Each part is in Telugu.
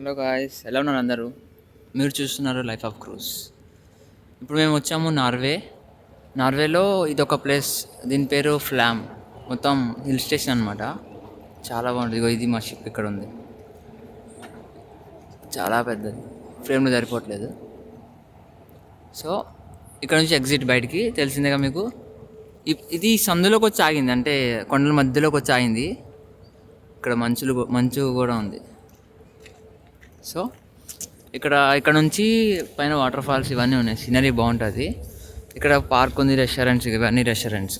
హలో గాయస్ ఎలా ఉన్నారు అందరూ? మీరు చూస్తున్నారు లైఫ్ ఆఫ్ క్రూజ్ ఇప్పుడు మేము వచ్చాము నార్వే నార్వేలో ఇది ఒక ప్లేస్ దీని పేరు ఫ్లామ్ మొత్తం హిల్ స్టేషన్ అనమాట చాలా బాగుంటుంది ఇగో ఇది మా షిప్ ఇక్కడ ఉంది. చాలా పెద్దది. ఫ్రేమ్లో సరిపోవట్లేదు. సో ఇక్కడ నుంచి ఎగ్జిట్ బయటికి. తెలిసిందేగా మీకు? ఇది సందులోకి వచ్చి ఆగింది. అంటే కొండల మధ్యలోకి వచ్చి ఆగింది. ఇక్కడ మంచులు మంచు కూడా ఉంది. సో ఇక్కడ ఇక్కడ నుంచి పైన వాటర్ ఫాల్స్ ఇవన్నీ ఉన్నాయి. సీనరీ బాగుంటుంది. ఇక్కడ పార్క్ ఉంది రెస్టారెంట్స్ ఇవన్నీ రెస్టారెంట్స్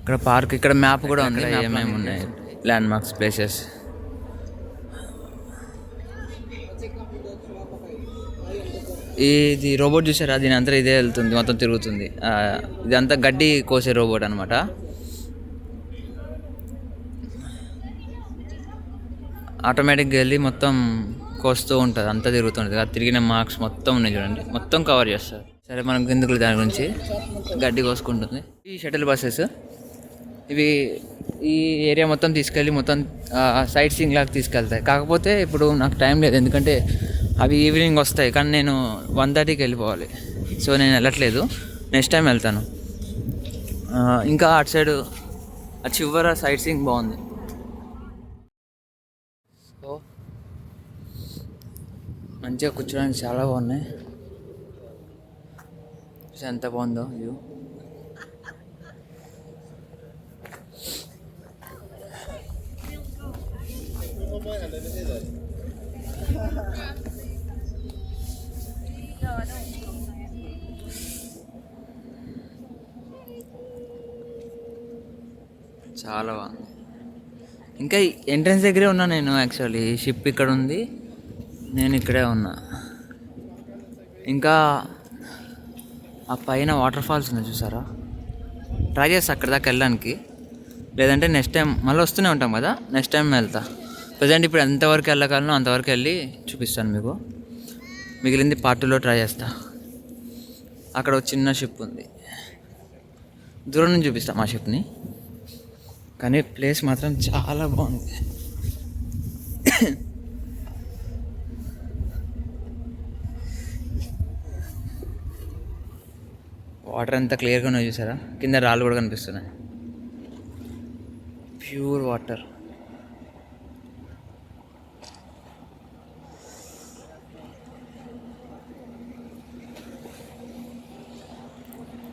ఇక్కడ పార్క్ ఇక్కడ మ్యాప్ కూడా ఉంది. ఏమేమి ఉన్నాయి. ల్యాండ్ మార్క్స్ ప్లేసెస్ ఇది రోబోట్ చూసారా? దీని అంతా ఇదే వెళ్తుంది మొత్తం తిరుగుతుంది. ఇదంతా గడ్డి కోసే రోబోట్ అనమాట ఆటోమేటిక్గా వెళ్ళి మొత్తం కోస్తూ ఉంటుంది అంతా తిరుగుతుంటుంది. ఆ తిరిగిన మార్క్స్ మొత్తం ఉన్నాయి చూడండి. మొత్తం కవర్ చేస్తారు. సరే మనం ఎందుకు దాని గురించి గడ్డి కోసుకుంటుంది. ఈ షటిల్ బస్సెస్ ఇవి ఈ ఏరియా మొత్తం తీసుకెళ్ళి మొత్తం సైట్ సీయింగ్ లాగా తీసుకెళ్తాయి. కాకపోతే ఇప్పుడు నాకు టైం లేదు ఎందుకంటే అవి ఈవినింగ్ వస్తాయి కానీ నేను వన్ థర్టీకి వెళ్ళిపోవాలి. సో నేను వెళ్ళట్లేదు. నెక్స్ట్ టైం వెళ్తాను. ఇంకా అటు సైడ్ ఆ చివర సైట్ సీయింగ్ బాగుంది. సో మంచిగా కూర్చోడానికి చాలా బాగున్నాయి. ఎంత బాగుందో వ్యూ. చాలా బాగుంది. ఇంకా ఎంట్రన్స్ దగ్గరే ఉన్నా నేను యాక్చువల్లీ షిప్ ఇక్కడ ఉంది. నేను ఇక్కడే ఉన్నా. ఇంకా ఆ పైన వాటర్ ఫాల్స్ ఉంది చూసారా? ట్రై చేస్తా అక్కడ దాకా వెళ్ళడానికి. లేదంటే నెక్స్ట్ టైం మళ్ళీ వస్తూనే ఉంటాం కదా? నెక్స్ట్ టైం వెళ్తా. ప్రజెంట్ ఇప్పుడు ఎంతవరకు వెళ్ళగలను అంతవరకు వెళ్ళి చూపిస్తాను మీకు. మిగిలింది పార్టీలో ట్రై చేస్తా. అక్కడ ఒక చిన్న షిప్ ఉంది. దూరం నుంచి చూపిస్తాం మా షిప్ని కానీ ప్లేస్ మాత్రం చాలా బాగుంది. వాటర్ అంతా క్లియర్గా ఉన్నాయి చూసారా? కింద రాళ్ళు కూడా కనిపిస్తున్నాయి. ప్యూర్ వాటర్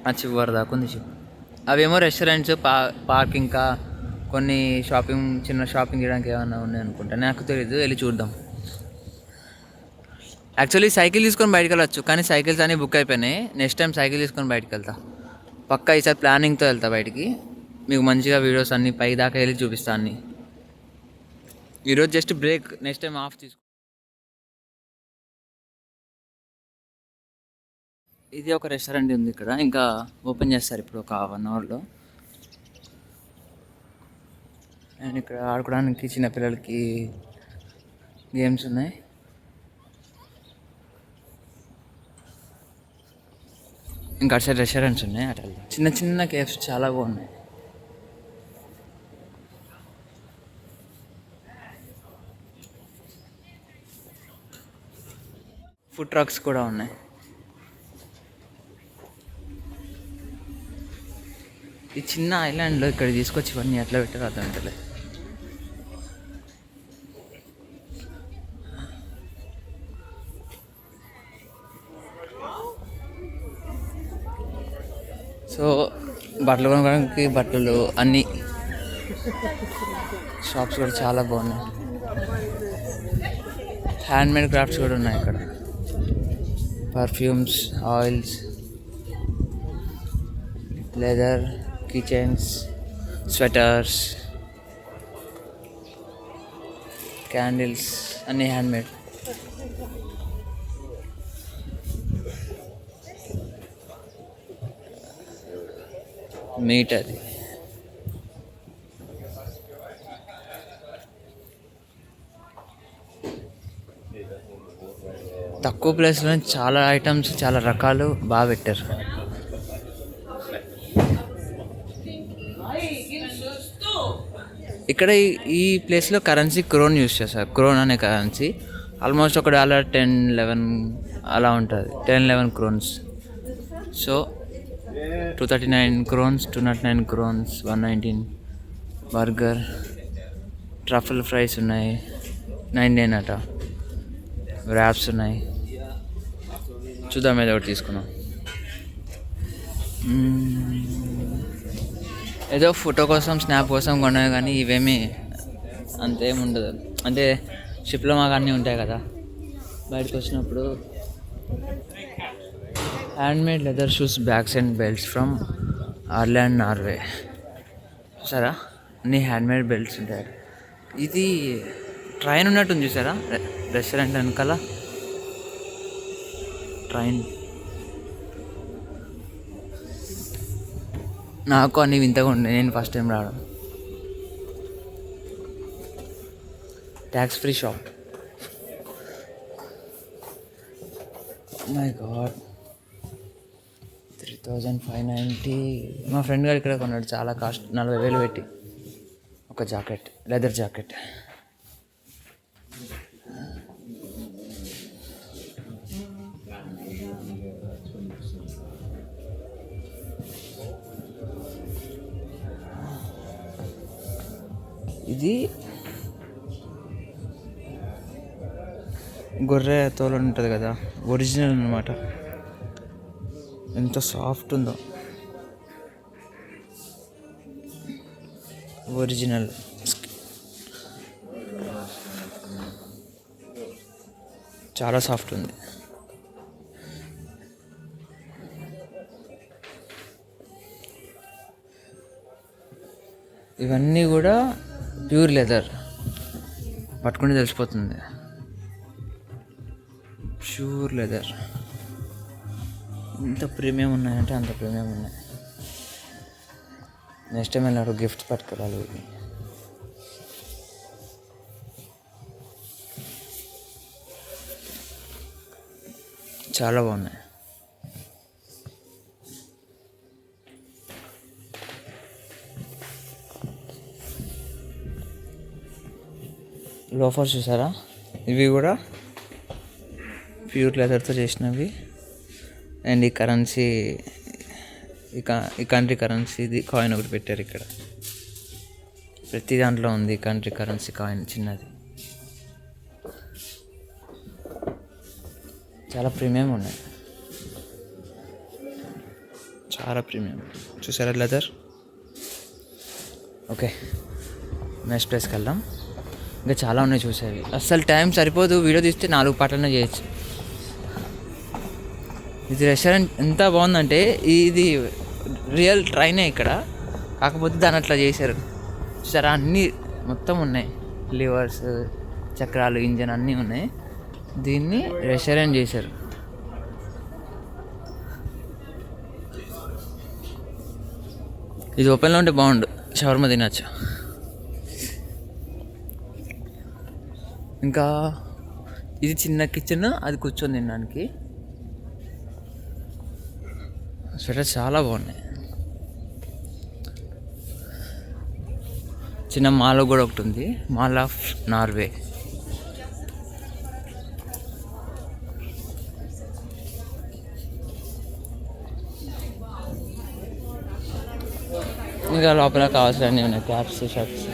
ఆ చివరి దాకా ఉంది అవేమో రెస్టారెంట్స్ పా పార్క్ ఇంకా కొన్ని షాపింగ్ చిన్న షాపింగ్ చేయడానికి ఏమైనా ఉన్నాయి అనుకుంటా. నాకు తెలియదు వెళ్ళి చూద్దాం. యాక్చువల్లీ సైకిల్ తీసుకొని బయటకు వెళ్ళొచ్చు కానీ సైకిల్స్ అన్నీ బుక్ అయిపోయినాయి. నెక్స్ట్ టైం సైకిల్ తీసుకొని బయటకు వెళ్తా. పక్కా ఈసారి ప్లానింగ్తో వెళ్తా బయటికి. మీకు మంచిగా వీడియోస్ అన్నీ పై దాకా వెళ్ళి చూపిస్తా అన్నీ. ఈరోజు just break next time off తీసుకో. ఇది ఒక రెస్టారెంట్ ఉంది ఇక్కడ. ఇంకా ఓపెన్ చేస్తారు ఇప్పుడు ఒక వన్ అవర్లో అండ్ ఇక్కడ ఆడుకోవడానికి చిన్నపిల్లలకి గేమ్స్ ఉన్నాయి. ఇంకా అటు సైడ్ రెస్టారెంట్స్ ఉన్నాయి అటు చిన్న చిన్న కేఫ్స్ చాలా బాగున్నాయి. ఫుడ్ ట్రక్స్ కూడా ఉన్నాయి. ఈ చిన్న ఐలాండ్లో ఇక్కడ తీసుకొచ్చి ఇవన్నీ ఎట్లా పెట్టారో అర్థం బట్టలు కొనడానికి బట్టలు అన్నీ. షాప్స్ కూడా చాలా బాగున్నాయి. హ్యాండ్మేడ్ క్రాఫ్ట్స్ కూడా ఉన్నాయి ఇక్కడ. Perfumes oils leather kitchens sweaters candles అన్నీ హ్యాండ్మేడ్ మీట్ అది తక్కువ ప్లేస్లో చాలా ఐటమ్స్ చాలా రకాలు బాగా పెట్టారు. ఇక్కడ ఈ- ఈ ప్లేస్లో కరెన్సీ క్రోన్ యూస్ చేస్తారు. క్రోన్ అనే కరెన్సీ. ఆల్మోస్ట్ ఒక డాలర్ టెన్ లెవెన్ అలా ఉంటుంది. Ten eleven krones. So two thirty nine krones two nought nine krones one nineteen burger truffle fries ఉన్నాయి. నైన్ నైన్ అట. ర్యాప్స్ ఉన్నాయి. చూద్దాం ఏదో ఒకటి తీసుకున్నాం ఏదో ఫోటో కోసం స్నాప్ కోసం కొన్నాయి కానీ ఇవేమీ అంతేం ఉండదు. అంటే షిప్లో మాకు అన్నీ ఉంటాయి కదా. బయటకు వచ్చినప్పుడు handmade leather shoes bags and belts from Orland Norway చూసారా? అన్ని హ్యాండ్మేడ్ బెల్ట్స్ ఉంటాయి. ఇది ట్రైన్ ఉన్నట్టుంది చూసారా? రెస్టారెంట్ వెనకాల. ట్రైన్. నాకు అన్ని వింతగా ఉండే నేను ఫస్ట్ టైం రావడం. Tax free shop my god three thousand five ninety. మా ఫ్రెండ్ గారు ఇక్కడ కొన్నాడు చాలా కాస్ట్ నలభై వేలు పెట్టి. ఒక జాకెట్ లెదర్ జాకెట్. ఇది గొర్రె తోలు ఉంటుంది కదా ఒరిజినల్ అనమాట ఎంత సాఫ్ట్ ఉందో. ఒరిజినల్ చాలా సాఫ్ట్ ఉంది. ఇవన్నీ కూడా ప్యూర్ లెదర్ పట్టుకుంటే తెలిసిపోతుంది. ప్యూర్ లెదర్ ఎంత ప్రీమియం ఉన్నాయంటే అంత ప్రీమియం ఉన్నాయి. నెక్స్ట్ టైం వెళ్ళాడు గిఫ్ట్ పట్టుకురాలి చాలా బాగున్నాయి. లోఫర్స్ చూసారా? ఇవి కూడా ప్యూర్ లెదర్తో చేసినవి. అండ్ ఈ కరెన్సీ ఈ క- ఈ కంట్రీ కరెన్సీది కాయిన్ ఒకటి పెట్టారు ఇక్కడ. ప్రతి దాంట్లో ఉంది కంట్రీ కరెన్సీ కాయిన్ చిన్నది. చాలా ప్రీమియం ఉన్నాయి. చాలా ప్రీమియం చూసారా లెదర్ ఓకే నెక్స్ట్ ప్లేస్కి వెళ్దాం. ఇంకా చాలా ఉన్నాయి చూసేవి. అస్సలు టైం సరిపోదు. వీడియో తీస్తే నాలుగు పాటలనే చేయొచ్చు. ఇది రెస్టారెంట్ ఎంత బాగుందంటే ఇది రియల్ ట్రైనే ఇక్కడ. కాకపోతే దాని అట్లా చేశారు. చూసారా? అన్నీ మొత్తం ఉన్నాయి. లివర్స్ చక్రాలు ఇంజన్ అన్నీ ఉన్నాయి. దీన్ని రెస్టారెంట్ చేశారు. ఇది ఓపెన్లో ఉంటే బాగుండు. షవర్మ తినచ్చు. ఇంకా ఇది చిన్న కిచెన్ అది కూర్చొని తినడానికి. స్వెటర్ చాలా బాగున్నాయి. చిన్న మాల్ కూడా ఒకటి ఉంది. Mall of Norway. ఇంకా లోపల కావాల్సినవి ఉన్నాయి. Caps shirts.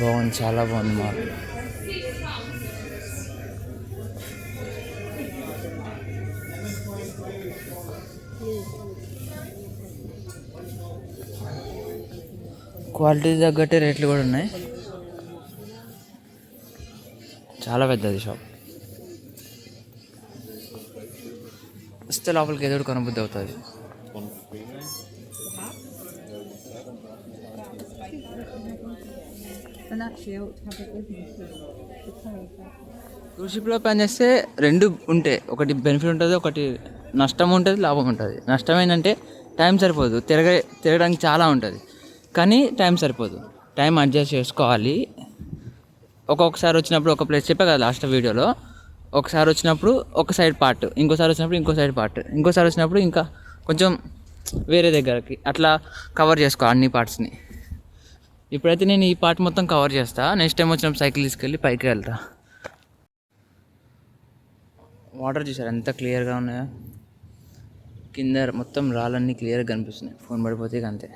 బాగుంది చాలా బాగుంది మాల్. క్వాలిటీ తగ్గట్టే రేట్లు కూడా ఉన్నాయి. చాలా పెద్దది షాప్. వస్తే లోపలికి ఎదురు కొనబుద్ధి అవుతుంది. కృషిలో పనిచేస్తే పని చేస్తే రెండు ఉంటాయి ఒకటి బెనిఫిట్ ఉంటుంది ఒకటి నష్టం ఉంటుంది లాభం ఉంటుంది. నష్టం ఏంటంటే టైం సరిపోదు. తిరగ తిరగడానికి చాలా ఉంటుంది. కానీ టైం సరిపోదు. టైం అడ్జస్ట్ చేసుకోవాలి. ఒక్కొక్కసారి వచ్చినప్పుడు ఒక ప్లేస్ చెప్పా కదా లాస్ట్ వీడియోలో. ఒకసారి వచ్చినప్పుడు ఒక సైడ్ పార్ట్ ఇంకోసారి వచ్చినప్పుడు ఇంకో సైడ్ పార్ట్ ఇంకోసారి వచ్చినప్పుడు ఇంకా కొంచెం వేరే దగ్గరకి అట్లా కవర్ చేసుకో అన్ని పార్ట్స్ని ఇప్పుడైతే నేను ఈ పార్ట్ మొత్తం కవర్ చేస్తా. నెక్స్ట్ టైం వచ్చినప్పుడు సైకిల్ తీసుకెళ్ళి పైకి వెళ్తా. వాటర్ చూసారు? ఎంత క్లియర్గా ఉన్నాయో. కింద మొత్తం రాళ్ళన్నీ క్లియర్గా కనిపిస్తున్నాయి. ఫోన్ పడిపోతే అంతే.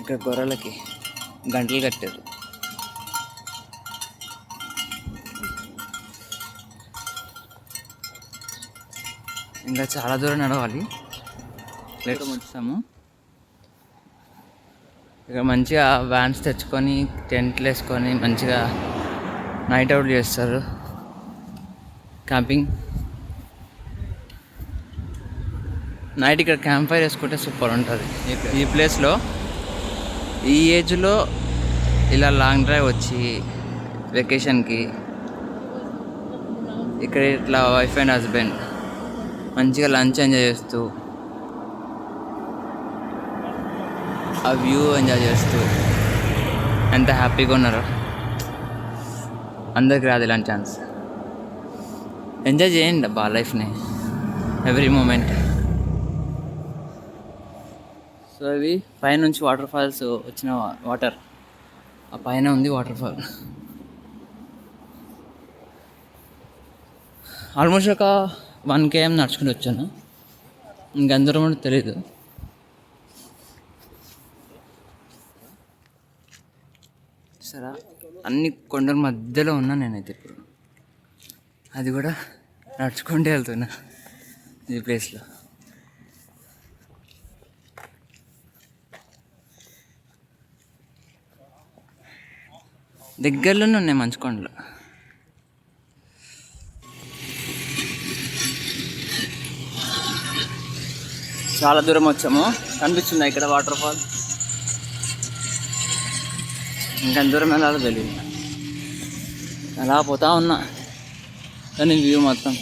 ఇక్కడ గొర్రెలకి గంటలు కట్టారు. ఇంకా చాలా దూరం నడవాలి. లేట్ వచ్చాము ఇక మంచిగా వ్యాన్స్ తెచ్చుకొని టెంట్లు వేసుకొని మంచిగా నైట్ అవుట్ చేస్తారు. క్యాంపింగ్ నైట్ ఇక్కడ క్యాంప్ ఫైర్ వేసుకుంటే సూపర్ ఉంటుంది. ఈ ప్లేస్లో ఈ ఏజ్లో ఇలా లాంగ్ డ్రైవ్ వచ్చి వెకేషన్కి ఇక్కడ ఇట్లా వైఫ్ అండ్ హస్బెండ్ మంచిగా లంచ్ ఎంజాయ్ చేస్తూ ఆ వ్యూ ఎంజాయ్ చేస్తూ ఎంత హ్యాపీగా ఉన్నారో. అందరికి రాదు ఇలాంటి ఛాన్స్. ఎంజాయ్ చేయండి అబ్బా లైఫ్ని ఎవ్రీ మూమెంట్. సో ఇవి పైనుంచి వాటర్ ఫాల్స్ వచ్చిన వాటర్. ఆ పైన ఉంది వాటర్ ఫాల్. ఆల్మోస్ట్ ఒక వన్ కేఎం నడుచుకుని వచ్చాను. ఇంకెందరం కూడా తెలియదు సరే అన్ని కొండల మధ్యలో ఉన్నా నేనైతే ఇప్పుడు. అది కూడా నడుచుకుంటూ వెళ్తున్నా ఈ ప్లేస్లో దగ్గరలోనే ఉన్నాయి మంచు కొండలు. చాలా దూరం వచ్చాము. కనిపిస్తుంది ఇక్కడ వాటర్ ఫాల్. ఇంకా దూరం వెళ్ళాలో తెలియదు అలా పోతా ఉన్నా. కానీ వ్యూ మొత్తం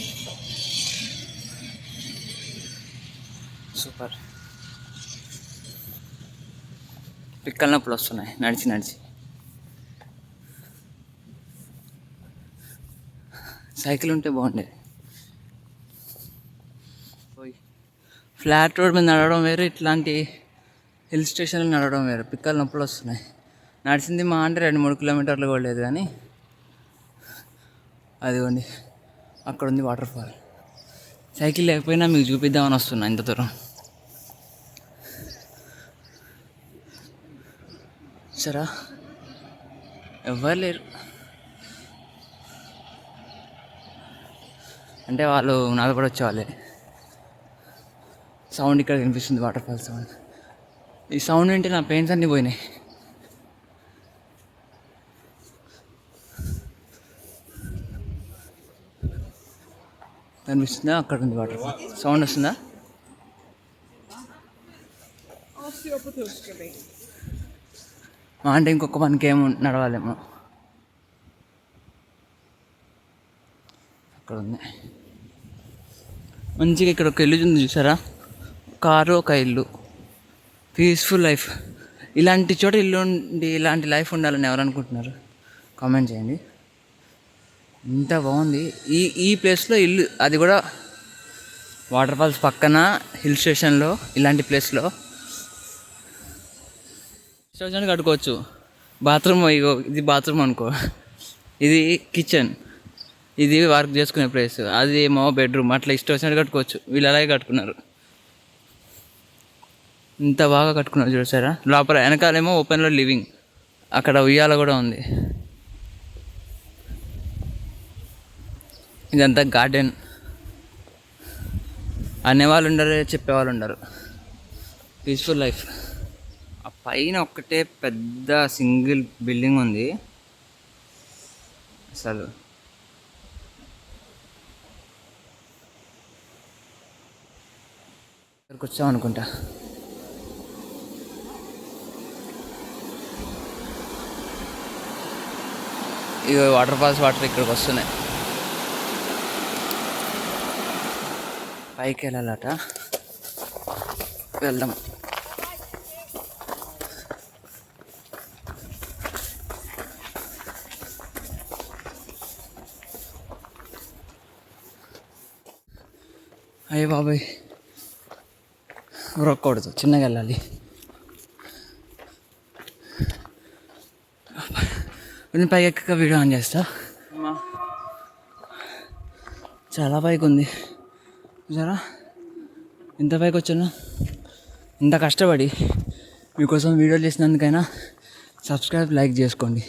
సూపర్. పిక్కల నొప్పులు వస్తున్నాయి. నడిచి నడిచి. సైకిల్ ఉంటే బాగుండేది. ఫ్లాట్ రోడ్ మీద నడవడం వేరు ఇట్లాంటి హిల్ స్టేషన్లో నడవడం వేరు. పిక్కలు నొప్పులు వస్తున్నాయి. నడిచింది మా అంటే రెండు మూడు కిలోమీటర్లు కూడా లేదు కానీ అదిగోండి అక్కడ ఉంది వాటర్ ఫాల్ సైకిల్ లేకపోయినా మీకు చూపిద్దామని వస్తున్నా ఇంత దూరం. సరా ఎవ్వరు లేరు. అంటే వాళ్ళు నాది కూడా వచ్చేవాళ్ళే. సౌండ్ ఇక్కడ వినిపిస్తుంది వాటర్ ఫాల్ సౌండ్ ఈ సౌండ్ వింటే నా పెయిన్స్ అన్నీ పోయినాయి. కనిపిస్తుందా అక్కడ ఉంది వాటర్ ఫాల్ సౌండ్ వస్తుందా మా అంటే ఇంకొక మనకి ఏమో నడవాలేమో. అక్కడ ఉంది మంచిగా ఇక్కడ ఒక ఇల్లు ఉంది చూసారా? కారు ఒక ఇల్లు. పీస్ఫుల్ లైఫ్ ఇలాంటి చోట ఇల్లు ఉండి ఇలాంటి లైఫ్ ఉండాలని ఎవరు అనుకుంటున్నారు? కామెంట్ చేయండి. ఇంత బాగుంది. ఈ ఈ ప్లేస్లో ఇల్లు అది కూడా వాటర్ ఫాల్స్ పక్కన హిల్ స్టేషన్లో ఇలాంటి ప్లేస్లో స్టేషన్ కట్టుకోవచ్చు బాత్రూమ్ ఇగో ఇది బాత్రూమ్ అనుకో. ఇది కిచెన్ ఇది వర్క్ చేసుకునే ప్లేస్. అది ఏమో బెడ్రూమ్. అట్లా ఇష్టం వచ్చినట్టు కట్టుకోవచ్చు. వీళ్ళు అలాగే కట్టుకున్నారు. ఇంత బాగా కట్టుకున్నారు చూసారా లోపల వెనకాలేమో ఓపెన్లో లివింగ్. అక్కడ ఉయ్యాల కూడా ఉంది. ఇదంతా గార్డెన్. అనేవాళ్ళు ఉండరు చెప్పేవాళ్ళు ఉండరు. పీస్ఫుల్ లైఫ్ ఆ పైన ఒక్కటే పెద్ద సింగిల్ బిల్డింగ్ ఉంది. అసలు ఇక్కడికి వచ్చాం అనుకుంటా. ఇక వాటర్ ఫాల్స్ వాటర్ ఇక్కడికి వస్తున్నాయి. పైకి వెళ్ళాలట. వెళ్దాం. అయ్యే బాబాయ్. ఉరక్కూడదు చిన్నగా వెళ్ళాలి. కొంచెం పైకి ఎక్కక వీడియో ఆన్ చేస్తా. చాలా పైకి ఉంది చూసారా? ఎంత పైకి వచ్చాను ఇంత కష్టపడి మీకోసం వీడియో చేసినందుకైనా సబ్స్క్రైబ్ లైక్ చేసుకోండి.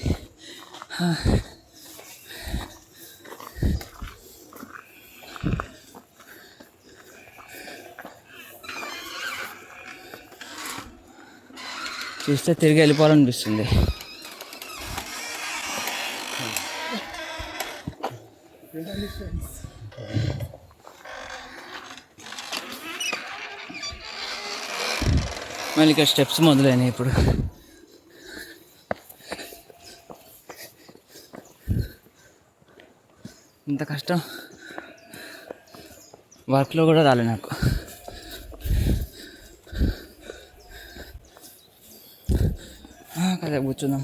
చూస్తే తిరిగి వెళ్ళిపోవాలనిపిస్తుంది. మళ్ళీ ఇక్కడ స్టెప్స్ మొదలైనాయి ఇప్పుడు. ఇంత కష్టం. వర్క్లో కూడా రాలే నాకు. కదా కూర్చుందాం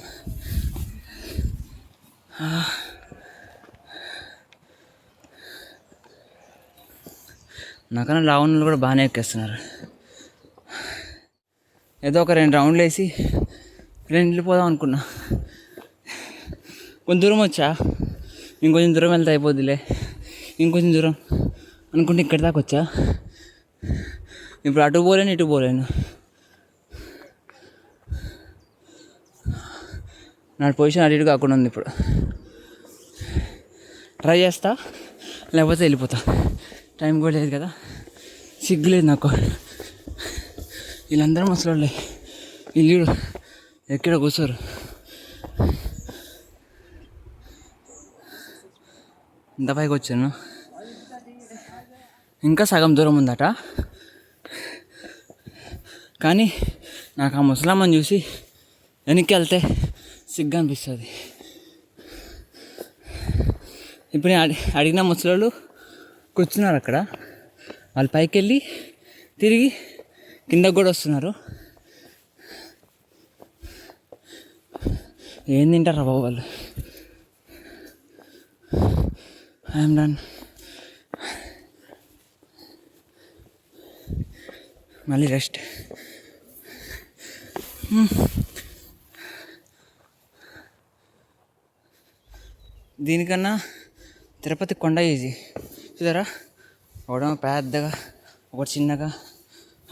నాకన్నా లావణ్యులు కూడా బాగానే ఎక్కేస్తున్నారు ఏదో ఒక రెండు రౌండ్లు వేసి రెండు వెళ్ళిపోదాం అనుకున్నా కొంచెం దూరం వచ్చా ఇంకొంచెం దూరం వెళ్తే అయిపోద్దిలే ఇంకొంచెం దూరం అనుకుంటే ఇక్కడి దాకా వచ్చా ఇప్పుడు అటు పోలేను ఇటు పోలేను నా పొజిషన్ అటు ఇటు కాకుండా ఉంది ఇప్పుడు. ట్రై చేస్తా లేకపోతే వెళ్ళిపోతా. టైం కూడా లేదు కదా. సిగ్గులేదు నాకు. వీళ్ళందరూ ముసలోళ్ళే. వీళ్ళు ఎక్కడ కూర్చోరు? ఇంత పైకి వచ్చాను. ఇంకా సగం దూరం ఉందట. కానీ నాకు ఆ ముసలమ్మని చూసి వెనక్కి వెళ్తే సిగ్గు అనిపిస్తుంది ఇప్పుడు నేను అడి అడిగిన ముసలోళ్ళు కూర్చున్నారు అక్కడ. వాళ్ళు పైకి వెళ్ళి తిరిగి కిందకు కూడా వస్తున్నారు. ఏం తింటారా బాబు వాళ్ళు? I'm done. మళ్ళీ రెస్ట్. దీనికన్నా తిరుపతి కొండ ఈజీ చూసారా? ఒకడేమో పెద్దగా ఒకటి చిన్నగా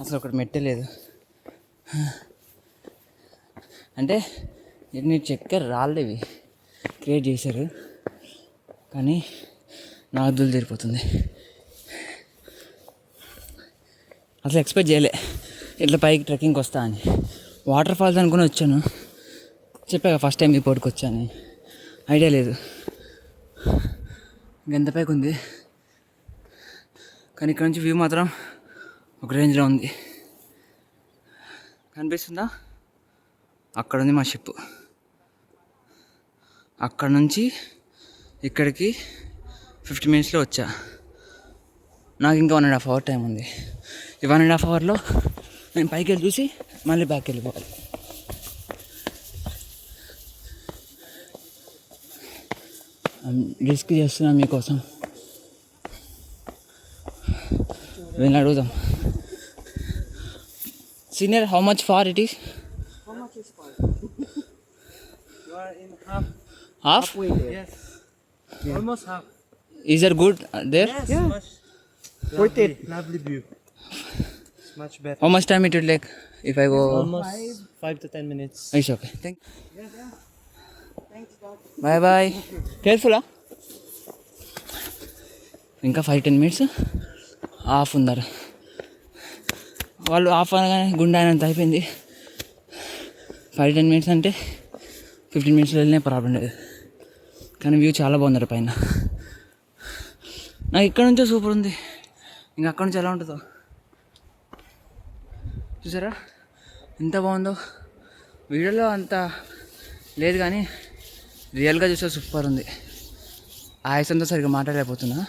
అసలు ఒకటి మెట్టే లేదు. అంటే ఎన్ని చెక్క రాళ్ళు ఇవి. క్రియేట్ చేశారు. కానీ నాకు తీరిపోతుంది. అసలు ఎక్స్పెక్ట్ చేయలే. ఇట్లా పైకి ట్రెక్కింగ్కి వస్తా అని. వాటర్ ఫాల్స్ అనుకుని వచ్చాను. చెప్పాక ఫస్ట్ టైం ఈ పోటుకు వచ్చాను ఐడియా లేదు. గంత పైకి ఉంది? కానీ ఇక్కడ నుంచి వ్యూ మాత్రం ఒక రేంజ్లో ఉంది. కనిపిస్తుందా? అక్కడ ఉంది మా షిప్. అక్కడ నుంచి ఇక్కడికి ఫిఫ్టీ మినిట్స్లో వచ్చా. నాకు ఇంకా one and half hour time ఉంది. ఈ వన్ అండ్ హాఫ్ అవర్లో నేను పైకి వెళ్ళి చూసి మళ్ళీ బ్యాక్ వెళ్ళిపోవాలి. రిస్క్ చేస్తున్నా మీకోసం వెళ్ళి అడుగుదాం senior how much far it is How much is far? you are in half half halfway there. Yes. Almost half. Is are good there Yeah. Much Worth lovely, Lovely view. It's much better. How much time it will like if I go Almost five to ten minutes. It's okay thank Bye bye కేర్ఫుల్లా ఇంకా ఫైవ్ టెన్ మినిట్స్ ఆఫ్ ఉన్నారు వాళ్ళు ఆఫ్ అనగానే గుండె అయినంత అయిపోయింది. ఫైవ్ టెన్ మినిట్స్ అంటే ఫిఫ్టీన్ మినిట్స్లో వెళ్ళినా ప్రాబ్లం లేదు. కానీ వ్యూ చాలా బాగుంది పైన. నాకు ఇక్కడ నుంచే సూపర్ ఉంది. ఇంకా అక్కడ నుంచి ఎలా ఉంటుందో. చూసారా? ఎంత బాగుందో. వీడియోలో అంత లేదు కానీ రియల్గా చూస్తే సూపర్ ఉంది. ఆయాసంతో సరిగ్గా మాట్లాడలేకపోతున్నా.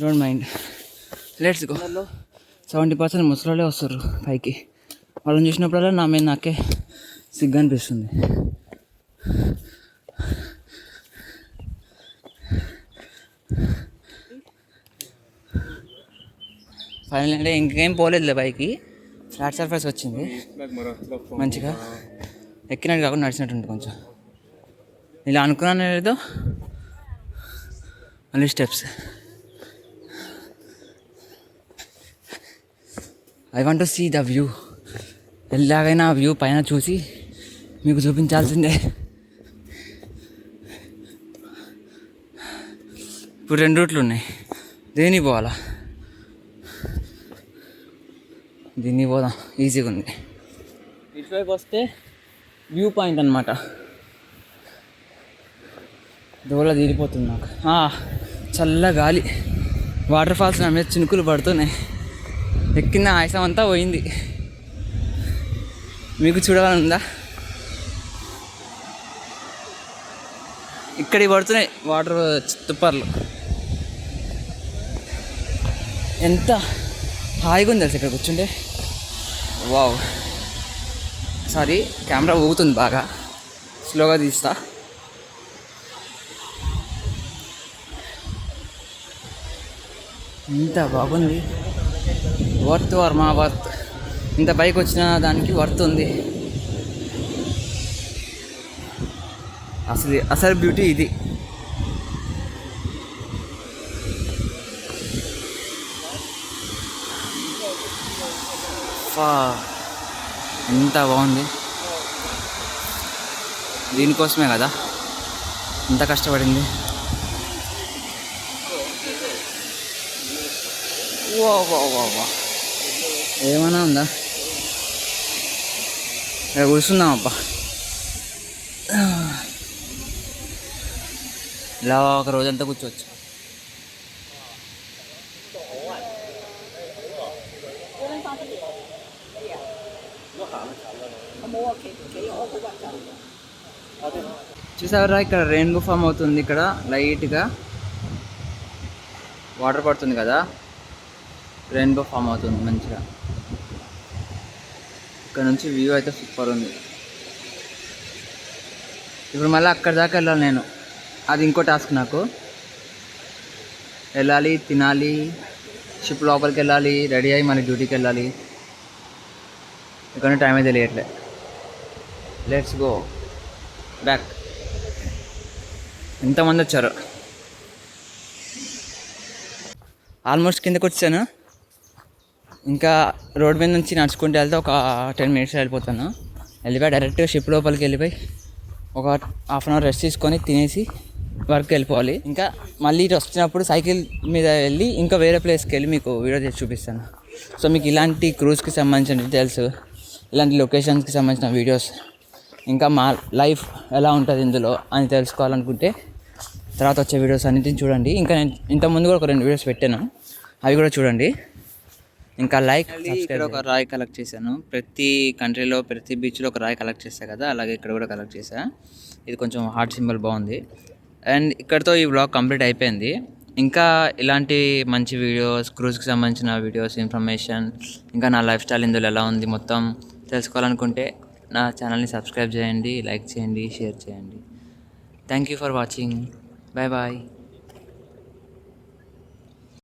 Don't mind let's go seventy percent ముసలోళ్ళే వస్తారు పైకి. వాళ్ళని చూసినప్పుడల్లా నా మీద నాకే సిగ్గు అనిపిస్తుంది. ఫైనల్ అంటే ఇంకేం పోలేదులే పైకి. ఫ్లాట్ సర్ఫేస్ వచ్చింది. మంచిగా. ఎక్కినట్టు కాకుండా నడిచినట్టు ఉంటుంది కొంచెం. ఇలా అనుకున్నాను లేదో? మళ్ళీ steps I want to see the view ఎలాగైనా వ్యూ పైన చూసి మీకు చూపించాల్సిందే. ఇప్పుడు రెండు రూట్లు ఉన్నాయి. దేని పోవాలా? దీన్ని పోదాం. ఈజీగా ఉంది. ఇటువైపు వస్తే వ్యూ పాయింట్ అనమాట దూల తీరిపోతుంది నాకు. చల్ల గాలి. వాటర్ ఫాల్స్ నా మీద చినుకులు పడుతున్నాయి. ఎక్కిన ఆయాసం అంతా పోయింది. మీకు చూడాలని ఉందా? ఇక్కడికి పడుతున్నాయి వాటర్ తుప్పర్లు. ఎంత హాయిగా ఉంది తెలుసు ఇక్కడ కూర్చుంటే? వావ్. సారీ కెమెరా ఊగుతుంది బాగా. స్లోగా తీస్తా. ఇంత బాగుంది. వర్త్ వర్మ వర్త్ ఇంత బైక్ వచ్చిన దానికి వర్త్ ఉంది. అసలు అసలు బ్యూటీ ఇది. ఫా ఎంత బాగుంది. దీనికోసమే కదా? ఇంత కష్టపడింది. ఏమైనా ఉందా? ఇక్కడ కూర్చుందాం అబ్బా. ఇలా ఒక రోజంతా కూర్చోవచ్చు. చూసారా ఇక్కడ రెయిన్బో ఫామ్ అవుతుంది ఇక్కడ లైట్గా వాటర్ పడుతుంది కదా. రెయిన్బో ఫామ్ అవుతుంది మంచిగా. ఇక్కడ నుంచి వ్యూ అయితే సూపర్ ఉంది. ఇప్పుడు మళ్ళీ అక్కడి దాకా వెళ్ళాలి నేను. అది ఇంకో టాస్క్ నాకు. వెళ్ళాలి తినాలి షిప్ లోపలికి వెళ్ళాలి రెడీ అయ్యి మళ్ళీ డ్యూటీకి వెళ్ళాలి. ఇక్కడ టైం అయితే తెలియట్లే లెట్స్ గో బ్యాక్ ఎంతమంది వచ్చారు? ఆల్మోస్ట్ కిందకు వచ్చాను? ఇంకా రోడ్ మీద నుంచి నడుచుకుంటూ వెళ్తే ఒక టెన్ మినిట్స్ వెళ్ళిపోతాను. వెళ్ళిపోయి డైరెక్ట్గా షిప్ లోపలికి వెళ్ళిపోయి ఒక హాఫ్ అన్ అవర్ రెస్ట్ తీసుకొని తినేసి వర్క్ వెళ్ళిపోవాలి. ఇంకా మళ్ళీ ఇటు వచ్చినప్పుడు సైకిల్ మీద వెళ్ళి ఇంకా వేరే ప్లేస్కి వెళ్ళి మీకు వీడియో చేసి చూపిస్తాను. సో మీకు ఇలాంటి క్రూజ్కి సంబంధించిన డీటెయిల్స్ ఇలాంటి లొకేషన్స్కి సంబంధించిన వీడియోస్. ఇంకా మా లైఫ్ ఎలా ఉంటుంది ఇందులో అని తెలుసుకోవాలనుకుంటే తర్వాత వచ్చే వీడియోస్ అన్నింటిని చూడండి. ఇంకా నేను ఇంతకుముందు కూడా ఒక రెండు వీడియోస్ పెట్టాను. అవి కూడా చూడండి. ఇంకా లైక్ ఇక్కడ ఒక రాయి కలెక్ట్ చేశాను. ప్రతి కంట్రీలో ప్రతి బీచ్లో ఒక రాయి కలెక్ట్ చేస్తా కదా? అలాగే ఇక్కడ కూడా కలెక్ట్ చేశా. ఇది కొంచెం హార్ట్ సింబల్ బాగుంది. అండ్ ఇక్కడతో ఈ బ్లాగ్ కంప్లీట్ అయిపోయింది. ఇంకా ఇలాంటి మంచి వీడియోస్ క్రూజ్కి సంబంధించిన వీడియోస్ ఇన్ఫర్మేషన్ ఇంకా నా లైఫ్ స్టైల్ ఇందులో ఎలా ఉంది మొత్తం తెలుసుకోవాలనుకుంటే నా ఛానల్ని సబ్స్క్రైబ్ చేయండి లైక్ చేయండి షేర్ చేయండి. Thank you for watching bye bye